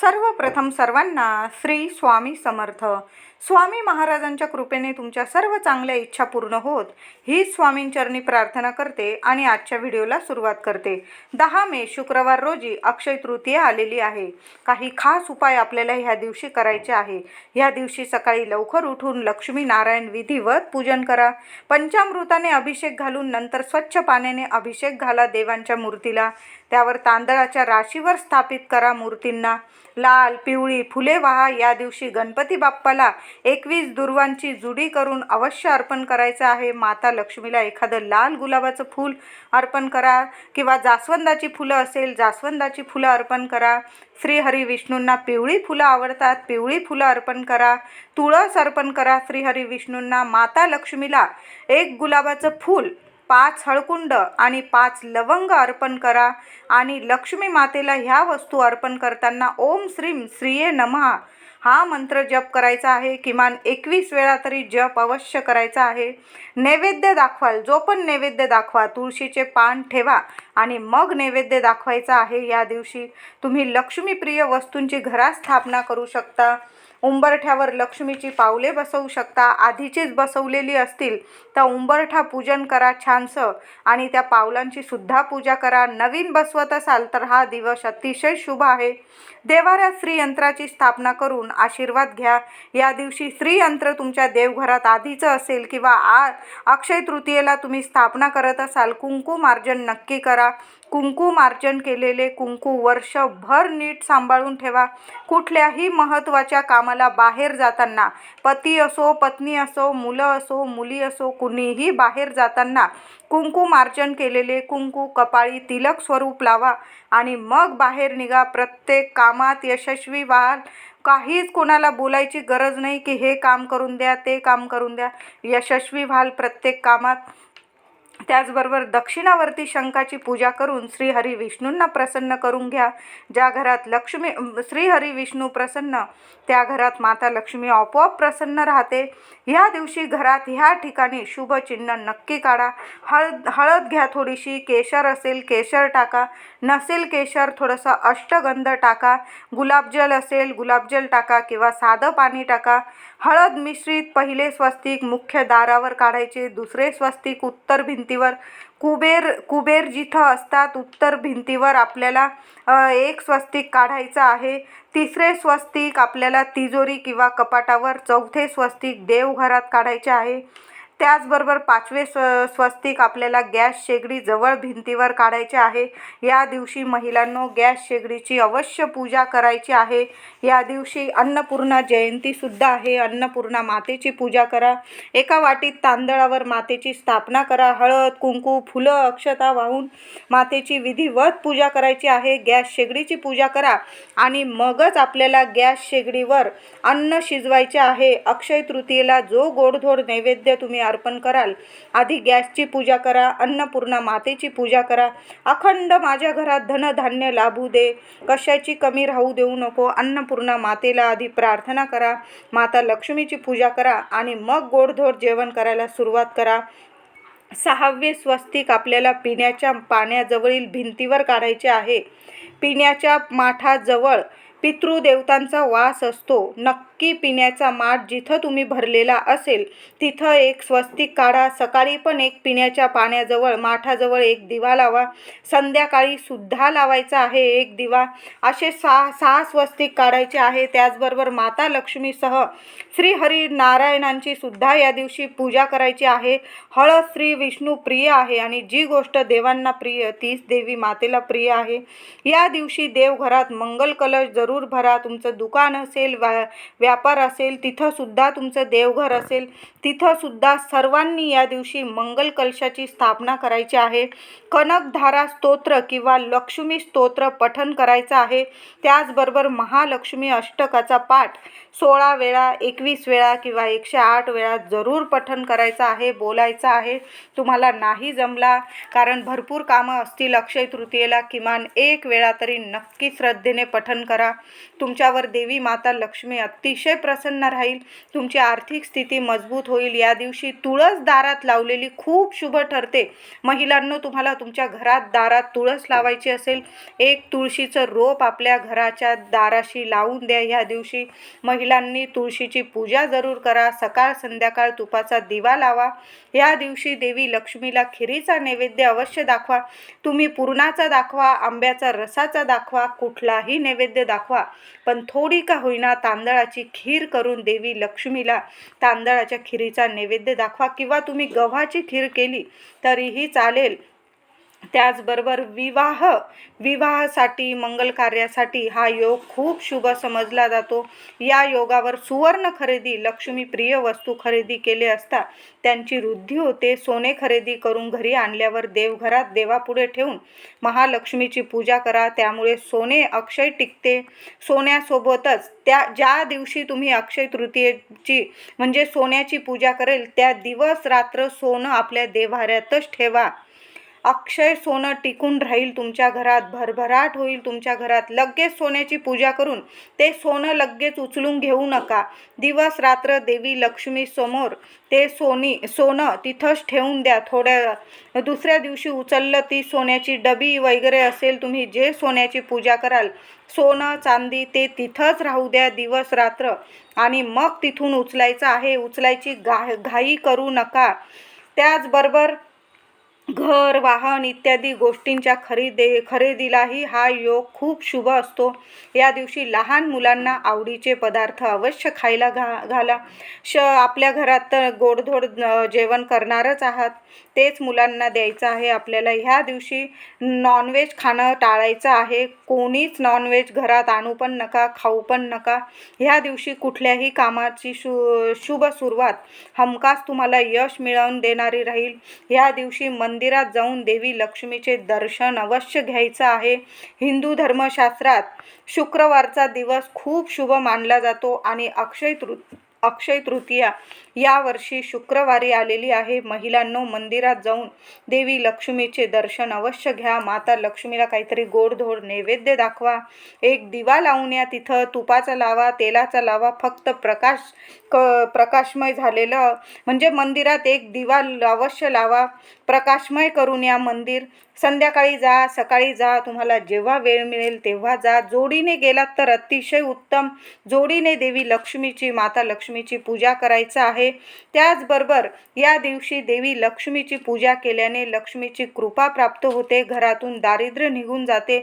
सर्वप्रथम सर्वांना श्री स्वामी समर्थ. स्वामी महाराजांच्या कृपेने तुमच्या सर्व चांगल्या इच्छा पूर्ण होत. ही स्वामींचरणी प्रार्थना करते आणि आजच्या व्हिडिओला सुरुवात करते. दहा मे शुक्रवार रोजी अक्षय तृतीया आलेली आहे. काही खास उपाय आपल्याला ह्या दिवशी करायचे आहे. ह्या दिवशी सकाळी लवकर उठून लक्ष्मी नारायण विधिवत पूजन करा. पंचामृताने अभिषेक घालून नंतर स्वच्छ पाण्याने अभिषेक घाला देवांच्या मूर्तीला. त्यावर तांदळाच्या राशीवर स्थापित करा मूर्तींना. लाल पिवळी फुले वाहा. या दिवशी गणपती बाप्पाला एकवीस दुर्वांची जुडी करून अवश्य अर्पण करायचं आहे. माता लक्ष्मीला एखादं लाल गुलाबाचं फूल अर्पण करा किंवा जास्वंदाची फुलं असेल जास्वंदाची फुलं अर्पण करा. श्रीहरी विष्णूंना पिवळी फुलं आवडतात पिवळी फुलं अर्पण करा. तुळस अर्पण करा श्रीहरी विष्णूंना. माता लक्ष्मीला एक गुलाबाचं फूल पाच हळकुंड आणि पाच लवंग अर्पण करा. आणि लक्ष्मी मातेला ह्या वस्तू अर्पण करताना ओम श्रीम श्रीये नमः. हा मंत्र जप करायचा आहे. किमान एकवीस वेळा तरी जप अवश्य करायचा आहे. नैवेद्य दाखवाल. जो पण नैवेद्य दाखवा तुळशीचे पान ठेवा आणि मग नैवेद्य दाखवायचा आहे या दिवशी. तुम्ही लक्ष्मीप्रिय वस्तूंची घरात स्थापना करू शकता. उंबरठ्यावर लक्ष्मीची पावले बसवू शकता. आधीचीच बसवलेली असतील तर उंबरठा पूजन करा छानसं. आणि त्या पावलांची सुद्धा पूजा करा. नवीन बसवत असाल तर हा दिवस अतिशय शुभ आहे. देवाऱ्यात श्रीयंत्राची स्थापना करून आशीर्वाद घ्या. या दिवशी श्रीयंत्र तुमच्या देवघरात आधीचं असेल किंवा आ अक्षय तृतीयेला तुम्ही स्थापना करत असाल कुंकुमार्जन नक्की करा. कुंकुमार्जन केलेले कुंकू वर्षभर नीट सांभाळून ठेवा. कुठल्याही महत्त्वाच्या कामाला बाहेर जाताना पती असो पत्नी असो मुलं असो मुली असो कुणीही बाहेर जाताना कुंकुमार्जन केलेले कुंकू कपाळी तिलक स्वरूप लावा आणि मग बाहेर निघा. प्रत्येक कामात यशस्वी व्हाल. काहीच कोणाला बोलायची गरज नाही की हे काम करून द्या ते काम करून द्या. यशस्वी व्हाल प्रत्येक कामात. त्याचबरोबर दक्षिणावर्ती शंखाची पूजा करून श्रीहरी विष्णूंना प्रसन्न करून घ्या. ज्या घरात लक्ष्मी श्रीहरी विष्णू प्रसन्न त्या घरात माता लक्ष्मी आपोआप प्रसन्न राहते. ह्या दिवशी घरात ह्या ठिकाणी शुभचिन्ह नक्की काढा. हळद हळद घ्या थोडीशी केशर असेल केशर टाका. नसेल केशर थोडंसं अष्टगंध टाका. गुलाबजल असेल गुलाबजल टाका किंवा साधं पाणी टाका. हळद मिश्रित पहिले स्वस्तिक मुख्य दारावर काढायचे दुसरे स्वस्तिक उत्तर भिंतीवर. कुबेर कुबेर जिथं असतात उत्तर भिंतीवर आपल्याला एक स्वस्तिक काढायचं आहे. तिसरे स्वस्तिक आपल्याला तिजोरी किंवा कपाटावर चौथे स्वस्तिक देवघरात काढायचे आहे. त्याचबरोबर पाचवे स्व स्वस्तिक आपल्याला गॅस शेगडी जवळ भिंतीवर काढायचे आहे. या दिवशी महिलांनो गॅस शेगडीची अवश्य पूजा करायची आहे. या दिवशी अन्नपूर्णा जयंतीसुद्धा आहे. अन्नपूर्णा मातेची पूजा करा. एका वाटीत तांदळावर मातेची स्थापना करा. हळद कुंकू फुलं अक्षता वाहून मातेची विधिवत पूजा करायची आहे. गॅस शेगडीची पूजा करा आणि मगच आपल्याला गॅस शेगडीवर अन्न शिजवायचे आहे. अक्षय तृतीयेला जो गोडधोड नैवेद्य तुम्ही अर्पण कराल. आधी गॅसची पूजा करा अन्नपूर्णा मातेची पूजा करा. अखंड माझ्या घरात धनधान्य लाभू दे. कशाची कमी राहू देऊ नको. अन्नपूर्णा मातेला आधी प्रार्थना करा. माता लक्ष्मीची पूजा करा आणि मग गोडधोड जेवण करायला सुरुवात करा. सहावे स्वस्तिक आपल्याला पिण्याच्या पाण्याजवळील भिंतीवर काढायचे आहे. पिण्याच्या माठाजवळ पितृदेवतांचा वास असतो. नक्की पिण्याचा माठ जिथं तुम्ही भरलेला असेल तिथं एक स्वस्तिक काढा. सकाळी पण एक पिण्याच्या पाण्याजवळ माठाजवळ एक दिवा लावा. संध्याकाळी सुद्धा लावायचा आहे एक दिवा. असे सहा सहा स्वस्तिक काढायचे आहे. त्याचबरोबर माता लक्ष्मीसह श्री हरी नारायणांची सुद्धा या दिवशी पूजा करायची आहे. हळद श्री विष्णू प्रिय आहे आणि जी गोष्ट देवांना प्रिय तीच देवी मातेला प्रिय आहे. या दिवशी देवघरात मंगल कलश जरूर भरा. तुमचं दुकान असेल व्या व्यापार असेल तिथंसुद्धा तुमचं देवघर असेल तिथंसुद्धा सर्वांनी या दिवशी मंगल कलशाची स्थापना करायची आहे. कनकधारा स्तोत्र किंवा लक्ष्मी स्तोत्र पठन करायचं आहे. त्याचबरोबर महालक्ष्मी अष्टकाचा पाठ सोळा वेळा एकवीस वेळा किंवा एकशे आठ वेळा जरूर पठन करायचं आहे बोलायचं आहे. तुम्हाला नाही जमला कारण भरपूर कामं असतील अक्षय तृतीयेला किमान एक वेळा तरी नक्की श्रद्धेने पठन करा. तुमच्यावर देवी माता लक्ष्मी अति अतिशय प्रसन्न राहील. तुमची आर्थिक स्थिती मजबूत होईल. या दिवशी तुळस दारात लावलेली खूप शुभ ठरते. महिलांनो तुम्हाला तुमच्या घरात दारात तुळस लावायची असेल. एक तुळशीचं रोप आपल्या घराच्या दाराशी लावून द्या ह्या दिवशी. महिलांनी तुळशीची पूजा जरूर करा. सकाळ संध्याकाळ तुपाचा दिवा लावा. या दिवशी देवी लक्ष्मीला खिरीचा नैवेद्य अवश्य दाखवा. तुम्ही पुरणाचा दाखवा आंब्याचा रसाचा दाखवा कुठलाही नैवेद्य दाखवा. पण थोडी का होईना तांदळाची खीर करून देवी लक्ष्मीला तांदळाच्या खिरीचा नैवेद्य दाखवा किंवा तुम्ही गव्हाची खीर केली तरीही चालेल. त्याचबरोबर विवाह विवाहासाठी मंगल कार्यासाठी हा योग खूप शुभ समजला जातो. या योगावर सुवर्ण खरेदी लक्ष्मी प्रिय वस्तू खरेदी केले असता त्यांची वृद्धी होते. सोने खरेदी करून घरी आणल्यावर देवघरात देवापुढे ठेवून महालक्ष्मीची पूजा करा. त्यामुळे सोने अक्षय टिकते. सोन्यासोबतच त्या ज्या दिवशी तुम्ही अक्षय तृतीयेची म्हणजे सोन्याची पूजा करेल त्या दिवस रात्र सोनं आपल्या देव्हाऱ्यातच ठेवा. अक्षय सोनं टिकून राहील तुमच्या घरात भरभराट होईल तुमच्या घरात. लगेच सोन्याची पूजा करून ते सोनं लगेच उचलून घेऊ नका. दिवस रात्र देवी लक्ष्मी समोर ते सोनी सोनं तिथंच ठेवून द्या. थोड्या दुसऱ्या दिवशी उचललं ती सोन्याची डबी वगैरे असेल तुम्ही जे सोन्याची पूजा कराल सोनं चांदी ते तिथंच राहू द्या दिवस रात्र. आणि मग तिथून उचलायचं आहे. उचलायची घा घाई करू नका. त्याचबरोबर घर वाहन इत्यादी गोष्टींच्या खरेदी खरेदीलाही हा योग खूप शुभ असतो. या दिवशी लहान मुलांना आवडीचे पदार्थ अवश्य खायला घा घाला. श आपल्या घरात तर गोडधोड जेवण करणारच आहात. तेच मुलांना द्यायचं आहे. आपल्याला ह्या दिवशी नॉनव्हेज खाणं टाळायचं आहे. कोणीच नॉनव्हेज घरात आणू पण नका खाऊ पण नका. ह्या दिवशी कुठल्याही कामाची शु शुभ सुरुवात हमखास तुम्हाला यश मिळवून देणारी राहील. ह्या दिवशी मन मंदिरात जाऊन देवी लक्ष्मीचे दर्शन अवश्य घ्यायचं आहे. हिंदू धर्मशास्त्रात शुक्रवारचा दिवस खूप शुभ मानला जातो आणि अक्षय तृ अक्षय तृतीया यावर्षी शुक्रवारी आलेली आहे. महिलांनो मंदिरात जाऊन देवी लक्ष्मीचे दर्शन अवश्य घ्या. माता लक्ष्मीला काहीतरी गोडधोड नैवेद्य दाखवा. एक दिवा लावून या तिथं. तुपाचा लावा तेलाचा लावा फक्त प्रकाश क प्रकाशमय झालेलं. म्हणजे मंदिरात एक दिवा अवश्य लावा. प्रकाशमय करून या मंदिर. संध्याकाळी जा सकाळी जा. तुम्हाला जेव्हा वेळ मिळेल तेव्हा जा. जोडीने गेलात तर अतिशय उत्तम. जोडीने देवी लक्ष्मीची माता लक्ष्मीची पूजा करायचं आहे. त्याचबरोबर या दिवशी देवी लक्ष्मीची पूजा केल्याने लक्ष्मीची कृपा प्राप्त होते. घरातून दारिद्र्य निघून जाते.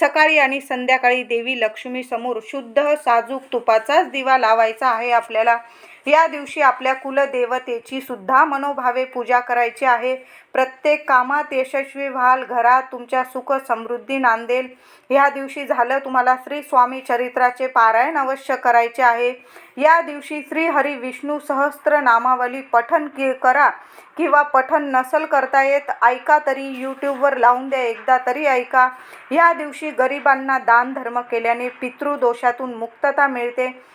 सकाळी आणि संध्याकाळी देवी लक्ष्मी समोर शुद्ध साजूक तुपाचाच दिवा लावायचा आहे आपल्याला. या दिवशी आपल्या कुलदेवतेची सुद्धा मनोभावे पूजा करायची आहे. प्रत्येक कामात यशस्वी व्हाल घरात तुमच्या सुख समृद्धी नांदेल. ह्या दिवशी झालं तुम्हाला श्री स्वामी चरित्राचे पारायण अवश्य करायचे आहे. या दिवशी श्री हरी विष्णू सहस्त्र नामावली पठन की करा किंवा पठन नसल करता येत ऐका तरी यूट्यूबवर लावून द्या एकदा तरी ऐका. या दिवशी गरिबांना दानधर्म केल्याने पितृदोषातून मुक्तता मिळते.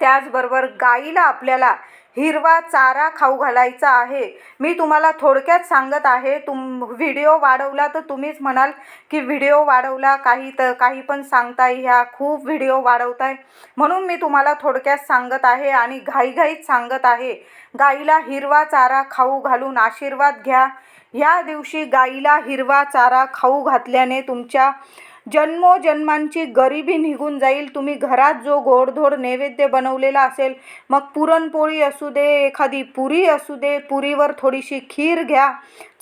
त्याचबरोबर गाईला आपल्याला हिरवा चारा खाऊ घालायचा आहे. मी तुम्हाला थोडक्यात सांगत आहे तुम व्हिडिओ वाढवला तर तुम्हीच म्हणाल की व्हिडिओ वाढवला काही तर काही पण सांगताय ह्या खूप व्हिडिओ वाढवताय. म्हणून मी तुम्हाला थोडक्यात सांगत आहे आणि घाईघाईत सांगत आहे गाईला हिरवा चारा खाऊ घालून आशीर्वाद घ्या. ह्या दिवशी गाईला हिरवा चारा खाऊ घातल्याने तुमच्या जन्मोजन्मांची गरिबी निघून जाईल. तुम्ही घरात जो गोडधोड नैवेद्य बनवलेला असेल मग पुरणपोळी असू दे एखादी पुरी असू दे पुरीवर थोडीशी खीर घ्या.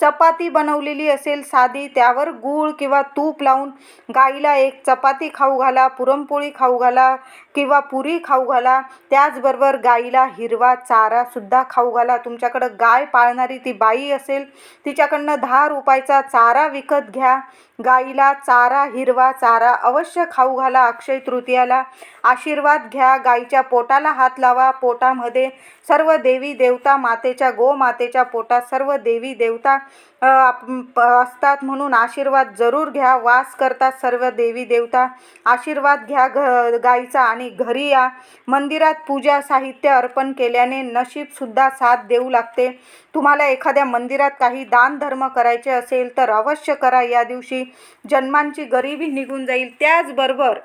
चपाती बनवलेली असेल साधी त्यावर गूळ किंवा तूप लावून गाईला एक चपाती खाऊ घाला पुरणपोळी खाऊ घाला किंवा पुरी खाऊ घाला त्याचबरोबर गाईला हिरवा चारासुद्धा खाऊ घाला. तुमच्याकडं गाय पाळणारी ती बाई असेल तिच्याकडनं दहा रुपयाचा चारा विकत घ्या. गाईला चारा हिरवा चारा अवश्य खाऊ घाला अक्षय तृतीयाला. आशीर्वाद घ्या गाईच्या पोटाला हात लावा. पोटामध्ये सर्व देवी देवता मातेच्या गोमातेच्या पोटात सर्व देवी देवता असतात म्हणून आशीर्वाद जरूर घ्या. वास करतात सर्व देवी देवता. आशीर्वाद घ्या घ गाईचा आणि घरी या. मंदिरात पूजा साहित्य अर्पण केल्याने नशीबसुद्धा साथ देऊ लागते. तुम्हाला एखाद्या मंदिरात काही दान धर्म करायचे असेल तर अवश्य करा. या दिवशी जन्मांची गरिबी निघून जाईल. त्याचबरोबर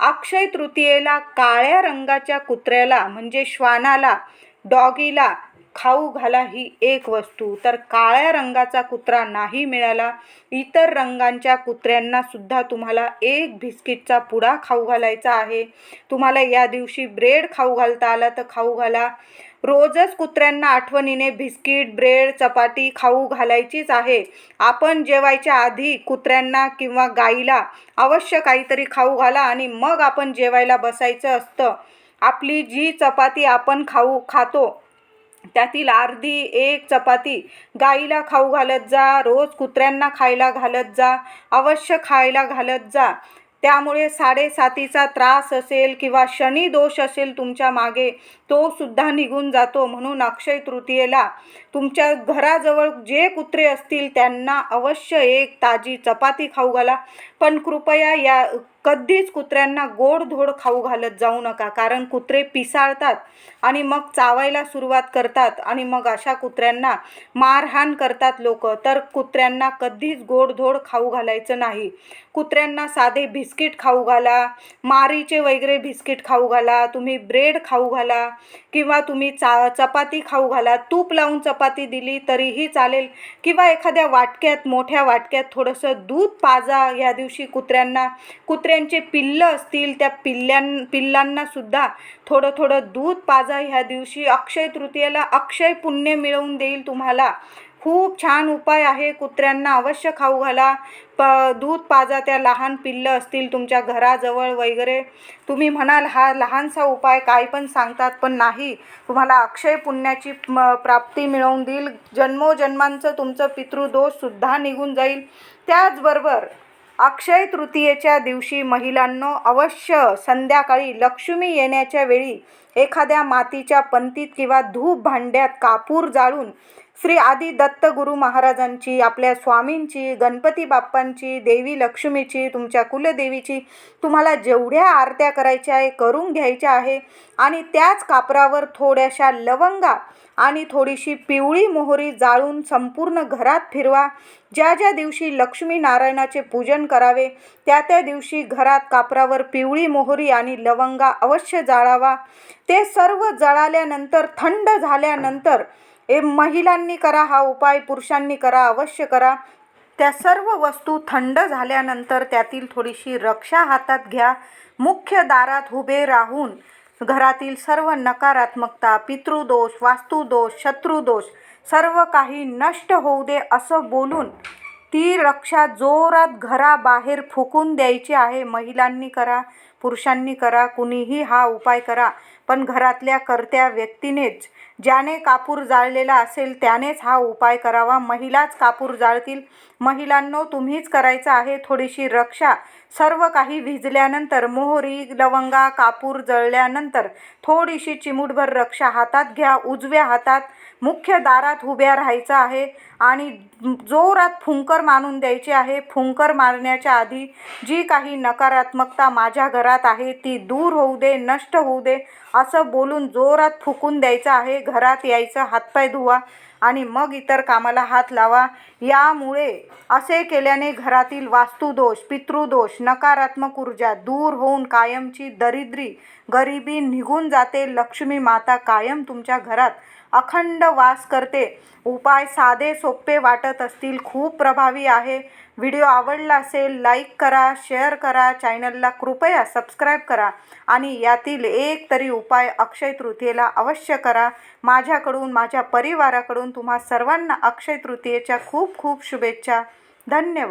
अक्षय तृतीयेला काळ्या रंगाच्या कुत्र्याला म्हणजे श्वानाला डॉगीला खाऊ घाला ही एक वस्तू. तर काळ्या रंगाचा कुत्रा नाही मिळाला इतर रंगांच्या कुत्र्यांना सुद्धा तुम्हाला एक बिस्किटचा पुडा खाऊ घालायचा आहे. तुम्हाला या दिवशी ब्रेड खाऊ घालता आला तर खाऊ घाला. रोजच कुत्र्यांना आठवणीने बिस्किट ब्रेड चपाती खाऊ घालायचीच आहे. आपण जेवायच्या आधी कुत्र्यांना किंवा गाईला अवश्य काहीतरी खाऊ घाला आणि मग आपण जेवायला बसायचं असतं. आपली जी चपाती आपण खाऊ खातो त्यातील अर्धी एक चपाती गाईला खाऊ घालत जा रोज कुत्र्यांना खायला घालत जा अवश्य खायला घालत जा. त्यामुळे साडेसातीचा त्रास असेल किंवा शनी दोष असेल तुमच्या मागे तो सुद्धा निघून जातो म्हणून अक्षय तृतीयेला तुमच्या घराजवळ जे कुत्रे असतील त्यांना अवश्य एक ताजी चपाती खाऊ घाला. पण कृपया या कधीच कुत्र्यांना गोडधोड खाऊ घालत जाऊ नका कारण कुत्रे पिसाळतात आणि मग चावायला सुरुवात करतात आणि मग अशा कुत्र्यांना मारहाण करतात लोक. तर कुत्र्यांना कधीच गोडधोड खाऊ घालायचं नाही. कुत्र्यांना साधे बिस्किट खाऊ घाला मारीचे वगैरे बिस्किट खाऊ घाला तुम्ही ब्रेड खाऊ घाला किंवा तुम्ही चा चपाती खाऊ घाला. तूप लावून चपाती दिली तरीही चालेल किंवा एखाद्या वाटक्यात मोठ्या वाटक्यात थोडंसं दूध पाजा. या दिवशी कुत्र्यांना कुत्र्यांचे पिल्लं असतील त्या पिल्ल्यां पिल्लांना सुद्धा थोडं थोडं दूध पाजा ह्या दिवशी. अक्षय तृतीयेला अक्षय पुण्य मिळवून देईल तुम्हाला. खूप छान उपाय आहे कुत्र्यांना अवश्य खाऊ घाला. प दूध पाजा त्या लहान पिल्लं असतील तुमच्या घराजवळ वगैरे. तुम्ही म्हणाल हा लहानसा उपाय काय पण सांगतात पण नाही. तुम्हाला अक्षय पुण्याची म प्राप्ती मिळवून देईल. जन्मोजन्मांचं तुमचं पितृदोषसुद्धा निघून जाईल. त्याचबरोबर अक्षय तृतीयेच्या दिवशी महिलांनो अवश्य संध्याकाळी लक्ष्मी येण्याच्या वेळी एखाद्या मातीच्या पंतीत किंवा धूप भांड्यात कापूर जाळून श्री आदी दत्त गुरु महाराजांची आपल्या स्वामींची गणपती बाप्पांची देवी लक्ष्मीची तुमच्या कुलदेवीची तुम्हाला जेवढ्या आरत्या करायच्या आहे करून घ्यायच्या आहे. आणि त्याच कापरावर थोड्याशा लवंगा आणि थोडीशी पिवळी मोहरी जाळून संपूर्ण घरात फिरवा. ज्या ज्या दिवशी लक्ष्मी नारायणाचे पूजन करावे त्या त्या दिवशी घरात कापरावर पिवळी मोहरी आणि लवंगा अवश्य जाळावा. ते सर्व जळाल्यानंतर थंड झाल्यानंतर ए महिलांनी करा हा उपाय पुरुषांनी करा अवश्य करा. त्या सर्व वस्तू थंड झाल्यानंतर त्यातील थोडीशी रक्षा हातात घ्या. मुख्य दारात उभे राहून घरातील सर्व नकारात्मकता पितृदोष वास्तुदोष शत्रुदोष सर्व काही नष्ट होऊ दे असं बोलून ती रक्षा जोरात घराबाहेर फुकून द्यायची आहे. महिलांनी करा. पुरुषांनी करा कुणीही हा उपाय करा. पण घरातल्या कर्त्या व्यक्तीनेच ज्याने कापूर जाळलेला असेल त्यानेच हा उपाय करावा. महिलाच कापूर जाळतील. महिलांनो तुम्हीच करायचं आहे थोडीशी रक्षा. सर्व काही भिजल्यानंतर मोहरी लवंगा कापूर जळल्यानंतर थोडीशी चिमूटभर रक्षा हातात घ्या. उजव्या हातात मुख्य दारात उभ्या राहायचं आहे आणि जोरात फुंकर मानून द्यायची आहे. फुंकर मारण्याच्या आधी जी काही नकारात्मकता माझ्या घरात घरात आहे ती दूर होऊ दे नष्ट होऊ दे असं बोलून जोरात फुकून द्यायचं आहे घरात यायचं हातपाय धुवा आणि मग इतर कामाला हात लावा. यामुळे असे केल्याने घरातील वास्तुदोष पितृदोष नकारात्मक ऊर्जा दूर होऊन कायमची दरिद्री गरिबी निघून जाते. लक्ष्मी माता कायम तुमच्या घरात अखंड वास करते. उपाय साधे सोपे वाटत असतील. खूप प्रभावी आहे. व्हिडिओ आवडला असेल लाईक करा शेअर करा. चॅनलला कृपया सबस्क्राईब करा. आणि यातील एक तरी उपाय अक्षय तृतीयेला अवश्य करा. माझ्याकडून माझ्या परिवाराकडून तुम्हा सर्वांना अक्षय तृतीयेच्या खूप खूप शुभेच्छा. धन्यवाद.